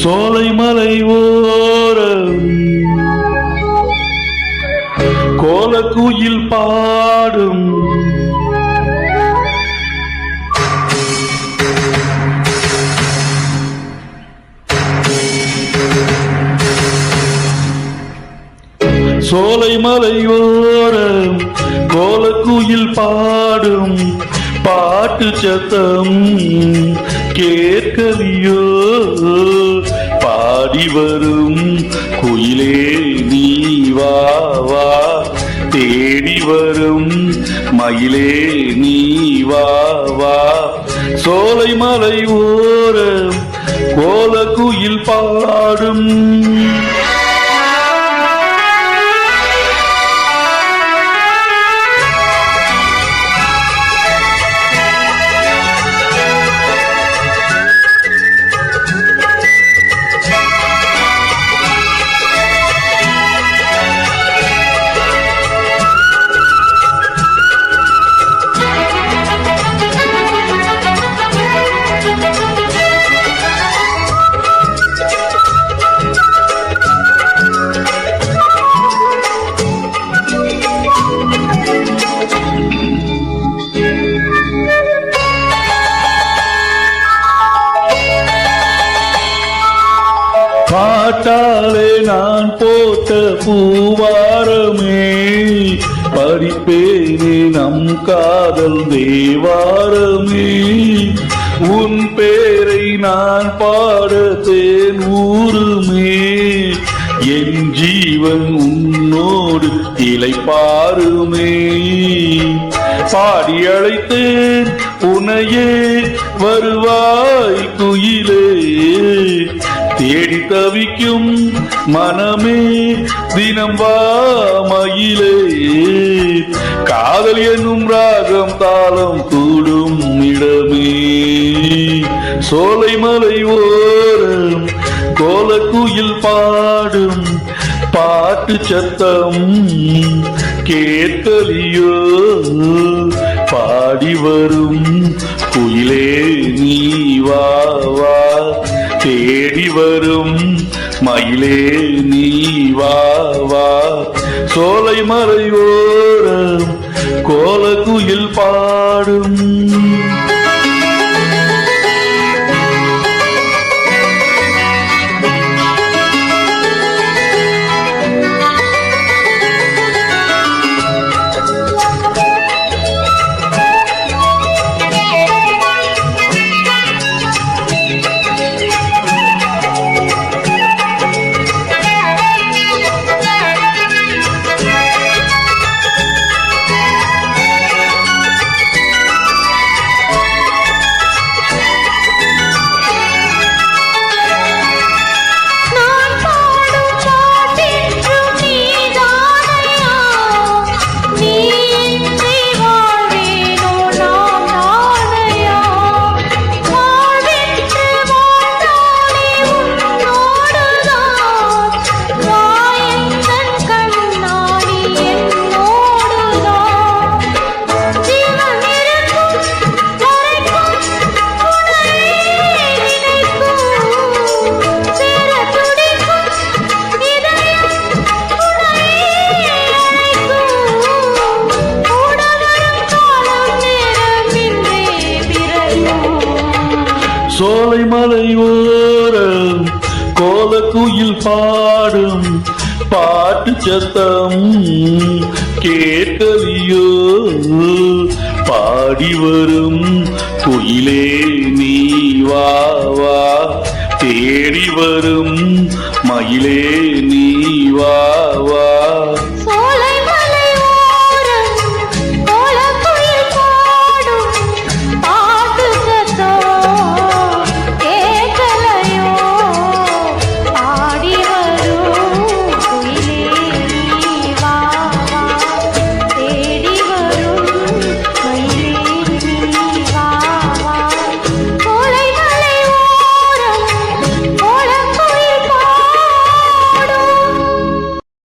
சோலை மலை ஓரம் கோலக்குயில் பாடும். சோலை மலையோரம் கோலக்குயில் பாடும். பாட்டு சத்தம் கேட்கலியோ பாடி வரும். குயிலே நீவாவா தேடி வரும். மயிலே நீவாவா சோலை மலை ஓரம் கோல குயில் பாடும். பாட்டாலே நான் போட்ட பூவாரமே படிப்பேனே நம் காதல் தேவாரமே. உன் பேரை நான் பாட தேன் ஊருமே. என் ஜீவன் உன்னோடு இலை பாருமே பாடி அழைத்தேன் உனையே வருவாய் குயிலே. தேடி தவிக்கும் மனமே தினம் வாமயிலே காதல் என்னும் ராகம் தாளம் கூடும் இடமே சோலை மலை ஓரம் கோலக்குயில் பாடும் பாட்டு சத்தம் கேட்கலியோ பாடி வரும் குயிலே நீ வா வா தேடி வரும். மயிலே நீ வா வா. சோலை மறைவோரம் கோலக்குயில் பாடும். சோலை மலை ஓரம் கோலக்குயில் பாடும் பாட்டு சத்தம் கேட்கலியோ? பாடி வரும் குயிலே நீ வா வா தேடி வரும் மயிலே நீ வா